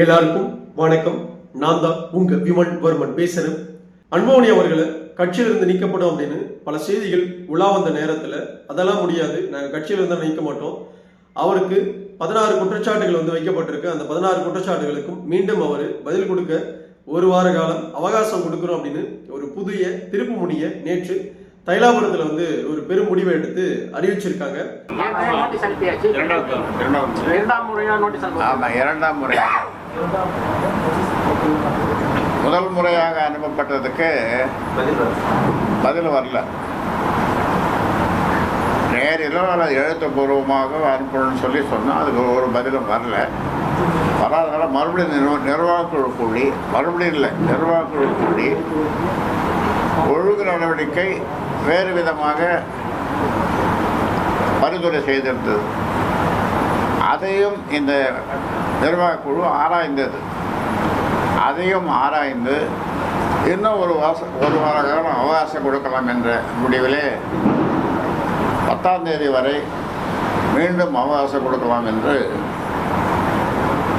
எல்லாருக்கும் வணக்கம். நான் தான் உங்க விமல் வர்மன் பேசுறேன். அன்போனி அவர்களை கட்சியிலிருந்து நீக்கப்படும் அப்படின்னு பல செய்திகள் உலா வந்த நேரத்துல அதெல்லாம் முடியாது. நாங்க கட்சியிலிருந்து தான் நீக்க மாட்டோம். அவருக்கு பதினாறு குற்றச்சாட்டுகள் வந்து வைக்கப்பட்டிருக்கு. அந்த பதினாறு குற்றச்சாட்டுகளுக்கும் மீண்டும் அவர் பதில் கொடுக்க ஒரு வார காலம் அவகாசம் கொடுக்குறோம் அப்படின்னு ஒரு புதிய திருப்பு முனிய நேற்று தைலாபுரத்துல வந்து ஒரு பெரும் முடிவை எடுத்து அறிவிச்சிருக்காங்க. இரண்டாம் முறையா நோட்டீஸ் அனுப்ப ஆமா இரண்டாம் முறை முதல் முறையாக அனுப்பப்பட்டதுக்கு பதில் வரல. நேரிலோ அல்லது எழுத்துப்பூர்வமாக அனுப்பணும்னு சொல்லி சொன்னோம் அதுக்கு ஒரு பதிலும் வரல. வராதனால மறுபடியும் நிர்வ நிர்வாகக்குழு கூடி மறுபடியும் இல்லை நிர்வாகக்குழு கூடி ஒழுங்கு நடவடிக்கை வேறு விதமாக பரிந்துரை செய்திருந்தது. அதையும் இந்த நிர்வாகக்குழு ஆராய்ந்தது. அதையும் ஆராய்ந்து இன்னும் ஒரு வாச ஒரு வார காலம் அவகாசம் கொடுக்கலாம் என்ற முடிவிலே பத்தாம் தேதி வரை மீண்டும் அவகாசம் கொடுக்கலாம் என்று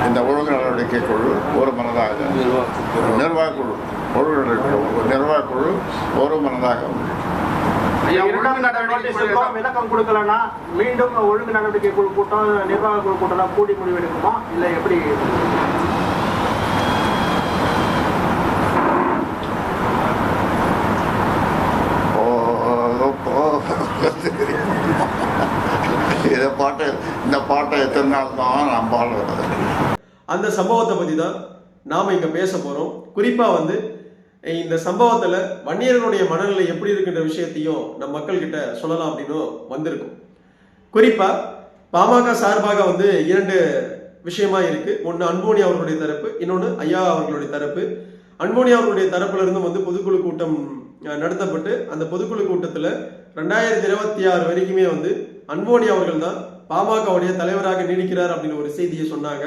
இந்த ஒழுங்கு நடவடிக்கை குழு ஒரு மனதாக நிர்வாகக்குழு. ஒழுங்கு நடவடிக்கை நிர்வாகக்குழு ஒரு மனதாக இரண்டாம் கட்ட நோட்டீஸ் இருக்கும் விளக்கம் கொடுக்கலன்னா மீண்டும் ஒழுங்கு நடவடிக்கை குழு கூட்டம் நிர்வாக குழு கூட்டம் கூடி முடிவெடுக்குமா இல்ல எப்படி? இதை பாட்டு இந்த பாட்டை எத்தனை நாள் தான் நான் பாடுறது அந்த சம்பவத்தை பற்றி தான் நாம் இங்கே பேச போகிறோம் குறிப்பாக வந்து இந்த சம்பவத்தில் வன்னியர்களுடைய மனநிலை எப்படி இருக்குன்ற விஷயத்தையும் நம் மக்கள்கிட்ட சொல்லலாம் அப்படின்னு வந்திருக்கும். குறிப்பாக பாமக சார்பாக வந்து இரண்டு விஷயமா இருக்கு. ஒன்று அன்போனி அவர்களுடைய தரப்பு இன்னொன்று ஐயா அவர்களுடைய தரப்பு. அன்போனி அவர்களுடைய தரப்புல இருந்து வந்து பொதுக்குழு கூட்டம் நடத்தப்பட்டு அந்த பொதுக்குழு கூட்டத்தில் ரெண்டாயிரத்தி இருபத்தி ஆறு வரைக்குமே வந்து அன்போனி அவர்கள் தான் பாமகவுடைய தலைவராக நீடிக்கிறார் அப்படின்னு ஒரு செய்தியை சொன்னாங்க.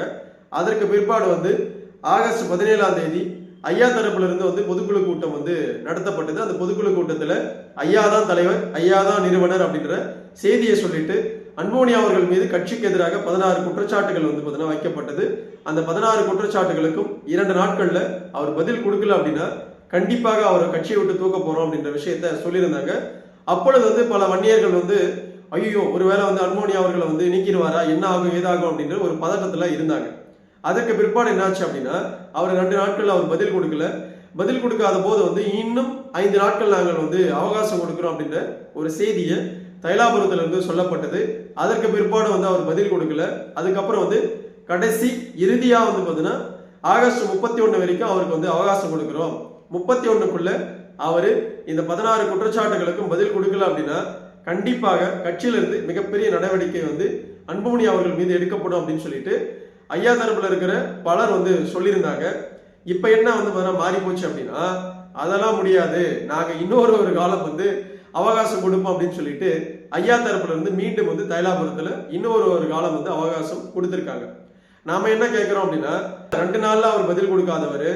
அதற்கு பிற்பாடு வந்து ஆகஸ்ட் பதினேழாம் தேதி ஐயா தரப்புல இருந்து வந்து பொதுக்குழு கூட்டம் வந்து நடத்தப்பட்டது. அந்த பொதுக்குழு கூட்டத்துல ஐயா தான் தலைவர் ஐயா தான் நிறுவனர் அப்படின்ற செய்தியை சொல்லிட்டு அன்போனியா அவர்கள் மீது கட்சிக்கு எதிராக பதினாறு குற்றச்சாட்டுகள் வந்து பார்த்தீங்கன்னா வைக்கப்பட்டது. அந்த பதினாறு குற்றச்சாட்டுகளுக்கும் இரண்டு நாட்கள்ல அவர் பதில் கொடுக்கல அப்படின்னா கண்டிப்பாக அவரை கட்சியை விட்டு தூக்க போறோம் அப்படின்ற விஷயத்த சொல்லியிருந்தாங்க. அப்பொழுது வந்து பல வன்னியர்கள் வந்து ஐயோ ஒருவேளை வந்து அன்மோனியா அவர்களை வந்து நீக்கிடுவாரா என்ன ஆகும் ஏதாகும் அப்படின்ற ஒரு பதட்டத்துல இருந்தாங்க. அதுக்கு பிற்பாடு என்னாச்சு அப்படின்னா அவர் ரெண்டு நாட்கள் அவர் பதில் கொடுக்கல. பதில் கொடுக்காத போது வந்து இன்னும் ஐந்து நாட்கள் நாங்கள் வந்து அவகாசம் கொடுக்குறோம் அப்படின்ற ஒரு செய்தியை தைலாபுரத்துல இருந்து சொல்லப்பட்டது. அதற்கு பிற்பாடு வந்து அவர் பதில் கொடுக்கல. அதுக்கப்புறம் வந்து கடைசி இறுதியா வந்து பார்த்தீங்கன்னா ஆகஸ்ட் முப்பத்தி ஒன்று வரைக்கும் அவருக்கு வந்து அவகாசம் கொடுக்குறோம். முப்பத்தி ஒண்ணுக்குள்ள அவர் இந்த பதினாறு குற்றச்சாட்டுகளுக்கும் பதில் கொடுக்கல அப்படின்னா கண்டிப்பாக கட்சியிலிருந்து மிகப்பெரிய நடவடிக்கை வந்து அன்புமணி அவர்கள் மீது எடுக்கப்படும் அப்படின்னு சொல்லிட்டு ஐயா தரப்புல இருக்கிற பலர் வந்து சொல்லியிருந்தாங்க. இப்ப என்ன வந்து பார்த்தீங்கன்னா மாறி போச்சு அப்படின்னா அதெல்லாம் முடியாது. நாங்க இன்னொரு ஒரு காலம் வந்து அவகாசம் கொடுப்போம் அப்படின்னு சொல்லிட்டு ஐயா தரப்புல இருந்து மீண்டும் வந்து தைலாபுரத்துல இன்னொரு ஒரு காலம் வந்து அவகாசம் கொடுத்துருக்காங்க. நாம என்ன கேட்கிறோம் அப்படின்னா ரெண்டு நாள்ல அவர் பதில் கொடுக்காதவர்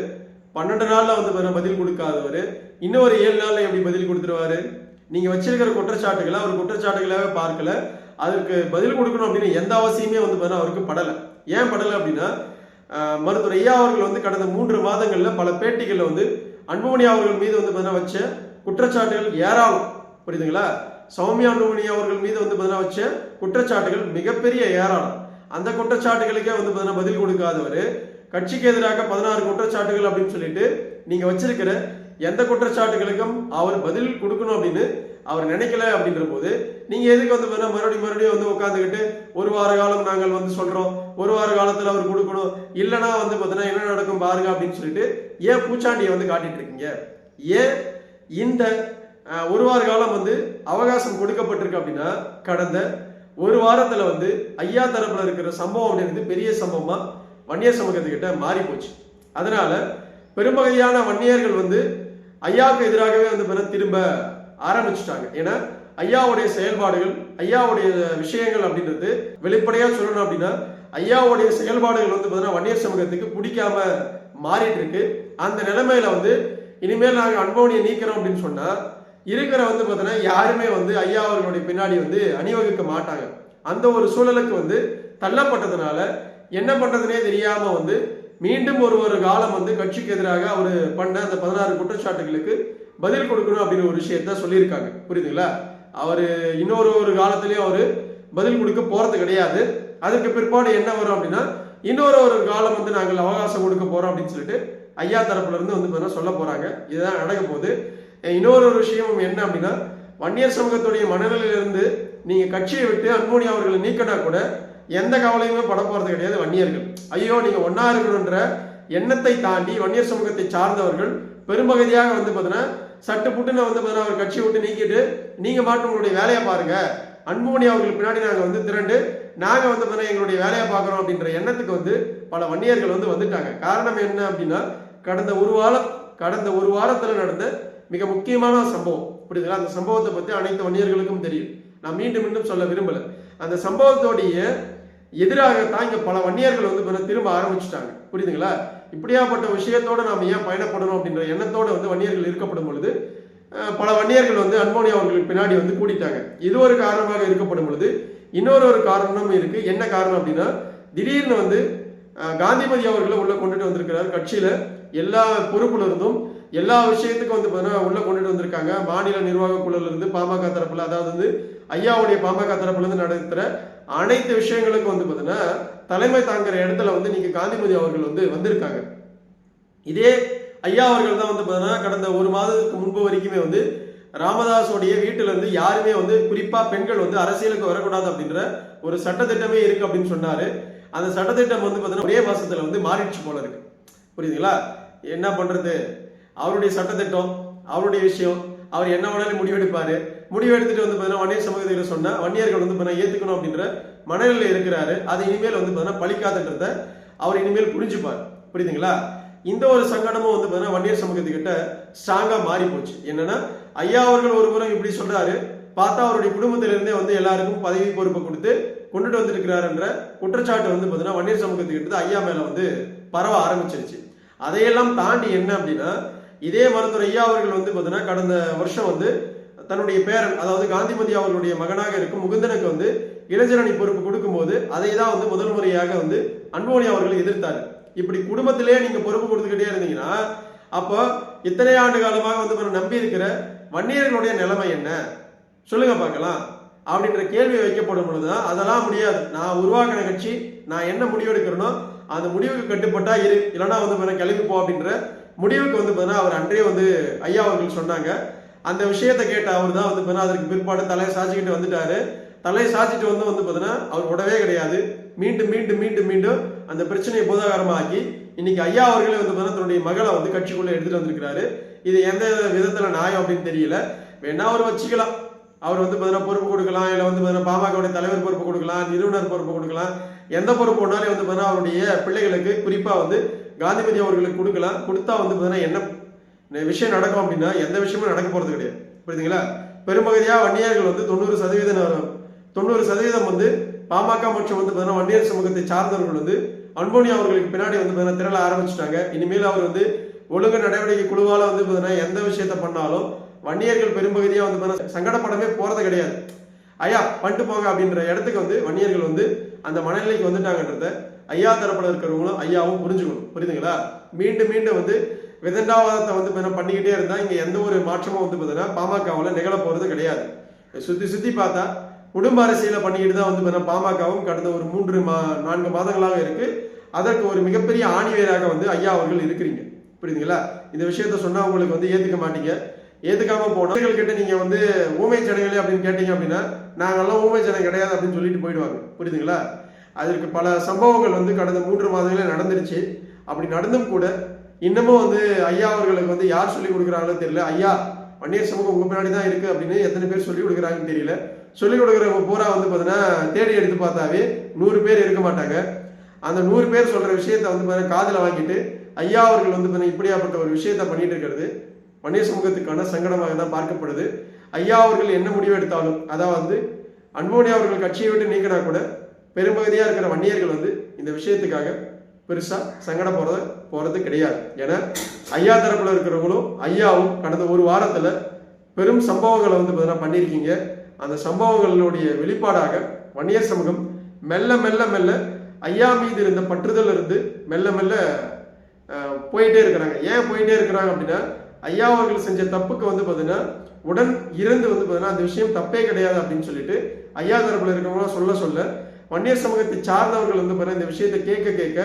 பன்னெண்டு நாள்ல வந்து பாத்தீங்கன்னா பதில் கொடுக்காதவர் இன்னும் ஒரு ஏழு நாள்ல எப்படி பதில் கொடுத்துருவாரு? நீங்க வச்சிருக்கிற குற்றச்சாட்டுகளை அவர் குற்றச்சாட்டுகளாக பார்க்கல. அதுக்கு பதில் கொடுக்கணும் அப்படின்னு எந்த அவசியமே வந்து பாத்தீங்கன்னா அவருக்கு படலை. ஏன் படலை அப்படின்னா மருத்துவர் ஐயா அவர்கள் வந்து கடந்த மூன்று மாதங்களில் பல பேட்டிகளில் வந்து அன்புமணி அவர்கள் மீது வந்து பார்த்தீங்கன்னா வச்ச குற்றச்சாட்டுகள் ஏராளம். புரியுதுங்களா? சௌமியா அன்புமணி அவர்கள் மீது வந்து பார்த்தீங்கன்னா வச்ச குற்றச்சாட்டுகள் மிகப்பெரிய ஏராளம். அந்த குற்றச்சாட்டுகளுக்கே வந்து பார்த்தீங்கன்னா பதில் கொடுக்காதவர். கட்சிக்கு எதிராக பதினாறு குற்றச்சாட்டுகள் அப்படின்னு சொல்லிட்டு நீங்கள் வச்சிருக்கிற எந்த குற்றச்சாட்டுகளுக்கும் அவர் பதில் கொடுக்கணும் அப்படின்னு அவர் நினைக்கல அப்படின்ற போது நீங்க எதுக்கு வந்து பாத்தீங்கன்னா மறுபடியும் மறுபடியும் வந்து உட்காந்துக்கிட்டு ஒரு வார காலம் நாங்கள் வந்து சொல்றோம் ஒரு வார காலத்துல அவர் கொடுக்கணும் இல்லைன்னா வந்து பாத்தீங்கன்னா என்ன நடக்கும் பாருங்க அப்படின்னு சொல்லிட்டு ஏன் பூச்சாண்டியை வந்து காட்டிட்டு இருக்கீங்க? ஏன் இந்த ஒரு வார காலம் வந்து அவகாசம் கொடுக்கப்பட்டிருக்கு அப்படின்னா கடந்த ஒரு வாரத்துல வந்து ஐயா தரப்புல இருக்கிற சம்பவம் அப்படிங்கிறது பெரிய சம்பவமா வன்னியர் சமூகத்துக்கிட்ட மாறி போச்சு அதனால பெரும்பகையான வன்னியர்கள் வந்து ஐயாவுக்கு எதிராகவே வந்து திரும்ப ஆரம்பிச்சுட்டாங்க. ஏன்னா ஐயாவுடைய செயல்பாடுகள் ஐயாவுடைய விஷயங்கள் அப்படின்றது வெளிப்படையா சொல்லணும் அப்படின்னா ஐயாவுடைய செயல்பாடுகள் வந்து பார்த்தீங்கன்னா வன்னியர் சமூகத்துக்கு பிடிக்காம மாறிட்டு இருக்கு அந்த நிலைமையில வந்து இனிமேல் நாங்கள் அன்பவனியை நீக்கிறோம் அப்படின்னு சொன்னா இருக்கிற வந்து பார்த்தீங்கன்னா யாருமே வந்து ஐயா அவர்களுடைய பின்னாடி வந்து அணிவகுக்க மாட்டாங்க. அந்த ஒரு சூழலுக்கு வந்து தள்ளப்பட்டதுனால என்ன பண்றதுனே தெரியாம வந்து மீண்டும் ஒரு ஒரு காலம் வந்து கட்சிக்கு எதிராக அவர் பண்ண அந்த பதினாறு குற்றச்சாட்டுகளுக்கு பதில் கொடுக்கணும் அப்படின்னு ஒரு விஷயத்த சொல்லியிருக்காங்க. புரியுதுங்களா? அவர் இன்னொரு ஒரு காலத்துலேயும் அவர் பதில் கொடுக்க போகிறது கிடையாது. அதுக்கு பிற்பாடு என்ன வரும் அப்படின்னா இன்னொரு ஒரு காலம் வந்து நாங்கள் அவகாசம் கொடுக்க போகிறோம் அப்படின்னு சொல்லிட்டு ஐயா தரப்புல இருந்து வந்து பார்த்தீங்கன்னா சொல்ல போகிறாங்க இதுதான் நடக்க போகுது. இன்னொரு ஒரு விஷயம் என்ன அப்படின்னா வன்னியர் சமூகத்துடைய மனநிலையிலிருந்து நீங்கள் கட்சியை விட்டு அன்போனி அவர்களை நீக்கினா கூட எந்த கவலையுமே பட போகிறது கிடையாது வன்னியர்கள். ஐயோ நீங்கள் ஒன்றா இருக்கணுன்ற எண்ணத்தை தாண்டி வன்னியர் சமூகத்தை சார்ந்தவர்கள் பெரும்பகுதியாக வந்து பார்த்தீங்கன்னா சட்டு புட்டுன்னு வந்து பார்த்தீங்கன்னா அவர் கட்சியை விட்டு நீக்கிட்டு நீங்க மாட்டு உங்களுடைய வேலையை பாருங்க. அன்புமணி அவர்கள் பின்னாடி நாங்க வந்து திரண்டு நாங்க வந்து பார்த்தீங்கன்னா எங்களுடைய வேலையை பார்க்குறோம் அப்படின்ற எண்ணத்துக்கு வந்து பல வன்னியர்கள் வந்து வந்துட்டாங்க. காரணம் என்ன அப்படின்னா கடந்த ஒரு வாரம் கடந்த ஒரு வாரத்துல நடந்த மிக முக்கியமான சம்பவம். புரியுதுங்களா? அந்த சம்பவத்தை பத்தி அனைத்து வன்னியர்களுக்கும் தெரியும். நான் மீண்டும் மீண்டும் சொல்ல விரும்பல. அந்த சம்பவத்தோடைய எதிராகத்தான் இங்க பல வன்னியர்கள் வந்து பின்ன திரும்ப ஆரம்பிச்சுட்டாங்க. புரியுதுங்களா? இப்படியாப்பட்ட விஷயத்தோட நாம ஏன் பயணப்படணும் அப்படின்ற எண்ணத்தோட வந்து வன்னியர்கள் இருக்கப்படும் பொழுது பல வன்னியர்கள் வந்து அன்போனி அவர்களுக்கு பின்னாடி வந்து கூட்டிட்டாங்க இது ஒரு காரணமாக இருக்கப்படும் பொழுது இன்னொரு ஒரு காரணமும் இருக்கு. என்ன காரணம் அப்படின்னா திடீர்னு வந்து காந்திமதி அவர்களை உள்ள கொண்டுட்டு வந்திருக்கிறார். கட்சியில எல்லா பொறுப்புல இருந்தும் எல்லா விஷயத்துக்கும் வந்து பார்த்தீங்கன்னா உள்ள கொண்டுட்டு வந்திருக்காங்க. மாநில நிர்வாக குழுல இருந்து பாமக தரப்புல அதாவது வந்து ஐயாவுடைய பாமக தரப்புல இருந்து நடத்துற அனைத்து விஷயங்களுக்கும் வந்து பார்த்தீங்கன்னா தலைமை தாங்குற இடத்துல வந்து நீங்க காந்திமதி அவர்கள் வந்து வந்திருக்காங்க. இதே ஐயா அவர்கள் தான் வந்து பார்த்தீங்கன்னா கடந்த ஒரு மாதத்துக்கு முன்பு வரைக்குமே வந்து ராமதாஸோடைய வீட்டுல இருந்து யாருமே வந்து குறிப்பா பெண்கள் வந்து அரசியலுக்கு வரக்கூடாது அப்படின்ற ஒரு சட்டத்திட்டமே இருக்கு அப்படின்னு சொன்னாரு. அந்த சட்டத்திட்டம் வந்து பார்த்தீங்கன்னா ஒரே மாசத்துல வந்து மாறிடுச்சு போல இருக்கு. புரியுதுங்களா? என்ன பண்றது? அவருடைய சட்டத்திட்டம் அவருடைய விஷயம் அவர் என்ன வேணாலும் முடிவெடுப்பாரு. முடிவெடுத்துட்டு வந்து பார்த்தீங்கன்னா வன்னியர் சமூகத்தில் சொன்ன வன்னியர்கள் வந்து பார்த்தீங்கன்னா ஏற்றுக்கணும் அப்படின்ற மனநிலையில் இருக்கிறாரு. அது இனிமேல் வந்து பார்த்தீங்கன்னா பழிக்காதுன்றத அவர் இனிமேல் புரிஞ்சுப்பார். புரியுதுங்களா? இந்த ஒரு சங்கடமும் வந்து பார்த்தீங்கன்னா வன்னியர் சமூகத்துக்கிட்ட ஸ்ட்ராங்காக மாறி போச்சு என்னன்னா ஐயா அவர்கள் ஒரு புறம் இப்படி சொல்றாரு. பார்த்தா அவருடைய குடும்பத்திலிருந்தே வந்து எல்லாருக்கும் பதவி பொறுப்பை கொடுத்து கொண்டுட்டு வந்திருக்கிறாருன்ற குற்றச்சாட்டு வந்து பார்த்தீங்கன்னா வன்னியர் சமூகத்துக்கிட்ட ஐயா மேலே வந்து பரவ ஆரம்பிச்சிருச்சு. அதையெல்லாம் தாண்டி என்ன அப்படின்னா இதே மருத்துவர் ஐயா அவர்கள் வந்து பார்த்தீங்கன்னா கடந்த வருஷம் வந்து தன்னுடைய பேரன் அதாவது காந்திமதி அவர்களுடைய மகனாக இருக்கும் முகுந்தனுக்கு வந்து இளைஞரணி பொறுப்பு கொடுக்கும்போது அதை தான் வந்து முதல் முறையாக வந்து அன்போனி அவர்கள் எதிர்த்தார். இப்படி குடும்பத்திலே நீங்க பொறுப்பு கொடுத்துக்கிட்டே இருந்தீங்கன்னா அப்போ இத்தனை ஆண்டு காலமாக வந்து நம்ம நம்பி இருக்கிற வன்னியர்களுடைய நிலைமை என்ன? சொல்லுங்க பார்க்கலாம். அப்படின்ற கேள்வி வைக்கப்படும் பொழுதுதான் அதெல்லாம் முடியாது. நான் உருவாக்கின கட்சி நான் என்ன முடிவு எடுக்கிறேனோ அந்த முடிவுக்கு கட்டுப்பட்டா இரு. இல்லைன்னா வந்து கிளம்பி போ அப்படின்ற முடிவுக்கு வந்து பார்த்தீங்கன்னா அவர் அன்றே வந்து ஐயா அவர்கள் சொன்னாங்க. அந்த விஷயத்தை கேட்ட அவர் தான் வந்து பார்த்தீங்கன்னா அதற்கு பிற்பாடு தலையை சாச்சிக்கிட்டு வந்துட்டாரு. தலையை சாச்சிட்டு வந்து வந்து பார்த்தீங்கன்னா அவர் விடவே கிடையாது. மீண்டும் மீண்டும் மீண்டும் மீண்டும் அந்த பிரச்சனையை போதாகரமாக்கி இன்னைக்கு ஐயா அவர்களே வந்து பார்த்தீங்கன்னா தன்னுடைய மகளை வந்து கட்சிக்குள்ளே எடுத்துட்டு வந்திருக்கிறாரு. இது எந்த விதத்துல நியாயம் அப்படின்னு தெரியல. வேணா அவர் வச்சுக்கலாம். அவர் வந்து பார்த்தீங்கன்னா பொறுப்பு கொடுக்கலாம். இல்லை வந்து பார்த்தீங்கன்னா பாமகவுடைய தலைவர் பொறுப்பு கொடுக்கலாம். நிறுவனர் பொறுப்பு கொடுக்கலாம். எந்த பொறுப்பு ஒன்றாலும் வந்து பார்த்தீங்கன்னா அவருடைய பிள்ளைகளுக்கு குறிப்பா வந்து காந்திமதி அவர்களுக்கு கொடுக்கலாம். கொடுத்தா வந்து பார்த்தீங்கன்னா என்ன விஷயம் நடக்கும் அப்படின்னா எந்த விஷயமும் நடக்க போறது கிடையாது. புரியுதுங்களா? பெரும்பகுதியா வன்னியர்கள் வந்து தொண்ணூறு சதவீதம் தொண்ணூறு சதவீதம் வந்து பாமக மற்றும் வந்து பார்த்தீங்கன்னா வன்னியர் சமூகத்தை சார்ந்தவர்கள் வந்து அன்போனி அவர்களுக்கு பின்னாடி வந்து பார்த்தீங்கன்னா திரள ஆரம்பிச்சிட்டாங்க. இனிமேல் அவர் வந்து ஒழுங்கு நடவடிக்கை குழுவால வந்து பார்த்தீங்கன்னா எந்த விஷயத்த பண்ணாலும் வன்னியர்கள் பெரும்பகுதியா வந்து பார்த்தீங்கன்னா சங்கடப்படமே போறது கிடையாது. ஐயா பண்ணிட்டு போங்க அப்படின்ற இடத்துக்கு வந்து வன்னியர்கள் வந்து அந்த மனநிலைக்கு வந்துட்டாங்கன்றத ஐயா தரப்பட இருக்கிறவங்களும் ஐயாவும் புரிஞ்சுக்கணும். புரியுதுங்களா? மீண்டும் மீண்டும் வந்து விதண்டாவாதத்தை வந்து பார்த்தீங்கன்னா பண்ணிக்கிட்டே இருந்தா இங்க எந்த ஒரு மாற்றமும் வந்து பார்த்தீங்கன்னா பாமகவில் நிகழ போறது கிடையாது. சுத்தி சுத்தி பார்த்தா குடும்ப அரசியலை பண்ணிக்கிட்டு தான் வந்து பார்த்தீங்கன்னா பாமகவும் கடந்த ஒரு மூன்று மா நான்கு மாதங்களாக இருக்கு. அதற்கு ஒரு மிகப்பெரிய ஆணிவேராக வந்து ஐயா அவர்கள் இருக்கிறீங்க. புரியுதுங்களா? இந்த விஷயத்த சொன்னா உங்களுக்கு வந்து ஏத்துக்க மாட்டீங்க. ஏத்துக்காம போனா கிட்ட நீங்க வந்து ஊமை ஜனங்களே அப்படின்னு கேட்டீங்க அப்படின்னா நாங்கெல்லாம் ஊமை ஜனம் கிடையாது அப்படின்னு சொல்லிட்டு போயிடுவாங்க. புரியுதுங்களா? அதற்கு பல சம்பவங்கள் வந்து கடந்த மூன்று மாதங்களே நடந்துருச்சு. அப்படி நடந்தும் கூட இன்னமும் வந்து ஐயா அவர்களுக்கு வந்து யார் சொல்லி கொடுக்குறாங்களோ தெரியல. ஐயா வன்னியர் சமூகம் உங்க பின்னாடி தான் இருக்கு அப்படின்னு எத்தனை பேர் சொல்லி கொடுக்குறாங்கன்னு தெரியல. சொல்லி கொடுக்குறவங்க பூரா வந்து பார்த்தீங்கன்னா தேடி எடுத்து பார்த்தாவே நூறு பேர் இருக்க மாட்டாங்க. அந்த நூறு பேர் சொல்ற விஷயத்த வந்து பார்த்தீங்கன்னா காதில் வாங்கிட்டு ஐயா அவர்கள் வந்து பார்த்தீங்கன்னா இப்படியாப்பட்ட ஒரு விஷயத்த பண்ணிட்டு இருக்கிறது வன்னியர் சமூகத்துக்கான சங்கடமாக தான் பார்க்கப்படுது. ஐயா அவர்கள் என்ன முடிவு எடுத்தாலும் அதாவது வந்து அன்போனி அவர்கள் கட்சியை விட்டு நீக்கினா கூட பெரும்பகுதியாக இருக்கிற வன்னியர்கள் வந்து இந்த விஷயத்துக்காக பெருசாக சங்கட போகிறது போகிறது கிடையாது. ஏன்னா ஐயா தரப்பில் இருக்கிறவங்களும் ஐயாவும் கடந்த ஒரு வாரத்தில் பெரும் சம்பவங்களை வந்து பார்த்தீங்கன்னா பண்ணியிருக்கீங்க. அந்த சம்பவங்களுடைய வெளிப்பாடாக வன்னியர் சமூகம் மெல்ல மெல்ல மெல்ல ஐயா மீது இருந்த பற்றுதல் இருந்து மெல்ல மெல்ல போயிட்டே இருக்கிறாங்க. ஏன் போயிட்டே இருக்கிறாங்க அப்படின்னா ஐயா அவர்கள் செஞ்ச தப்புக்கு வந்து பார்த்தீங்கன்னா உடன் இருந்து வந்து பார்த்தீங்கன்னா அந்த விஷயம் தப்பே கிடையாது அப்படின்னு சொல்லிட்டு ஐயா தரப்பில் இருக்கிறவங்களாம் சொல்ல சொல்ல வன்னியர் சமூகத்தை சார்ந்தவர்கள் வந்து பார்த்தீங்கன்னா இந்த விஷயத்தை கேட்க கேட்க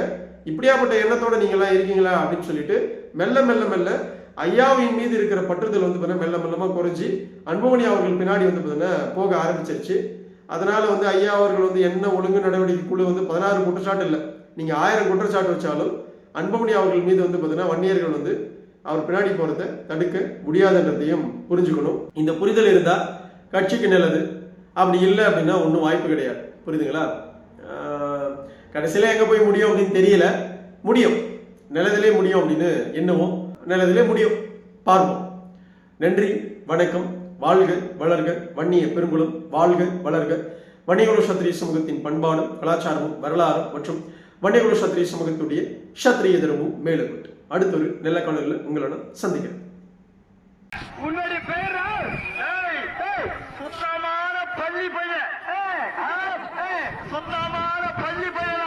இப்படியாப்பட்ட எண்ணத்தோட நீங்களாம் இருக்கீங்களா அப்படின்னு சொல்லிட்டு மெல்ல மெல்ல மெல்ல ஐயாவின் மீது இருக்கிற பற்றுதல் வந்து பார்த்தீங்கன்னா மெல்ல மெல்லமாக குறைஞ்சி அன்புமணி அவர்கள் பின்னாடி வந்து பார்த்தீங்கன்னா போக ஆரம்பிச்சிருச்சு. அதனால வந்து ஐயா அவர்கள் வந்து என்ன ஒழுங்கு நடவடிக்கை குழு வந்து பதினாறு குற்றச்சாட்டு இல்லை. நீங்கள் ஆயிரம் குற்றச்சாட்டு வச்சாலும் அன்புமணி அவர்கள் மீது வந்து பார்த்தீங்கன்னா வன்னியர்கள் வந்து அவர் பின்னாடி போகிறத தடுக்க முடியாதுன்றதையும் புரிஞ்சுக்கணும். இந்த புரிதல் இருந்தால் கட்சிக்கு நல்லது. அப்படி இல்லை அப்படின்னா ஒன்றும் வாய்ப்பு கிடையாது. புரியுதுங்களா? கடைசியில எங்கே போய் முடியும் அப்படின்னு தெரியல. முடியும். நிலத்திலே முடியும் அப்படின்னு என்னவோ நிலத்திலே முடியும். பார்ப்போம். நன்றி வணக்கம் வாழ்க வளர்க வன்னிய பெருங்குளம் வாழ்க வளர்க. வன்னியகுல சத்திரிய சமூகத்தின் பண்பாடும் கலாச்சாரமும் வரலாறும் மற்றும் வன்னியகுல சத்திரிய சமூகத்துடைய சத்திரிய தர்மமும் மேலும் அடுத்தொரு நல்ல காணொலியில் உங்களோட சந்திக்கிறேன். உன்னுடைய பேர்? சுத்தமான பள்ளி பையன்?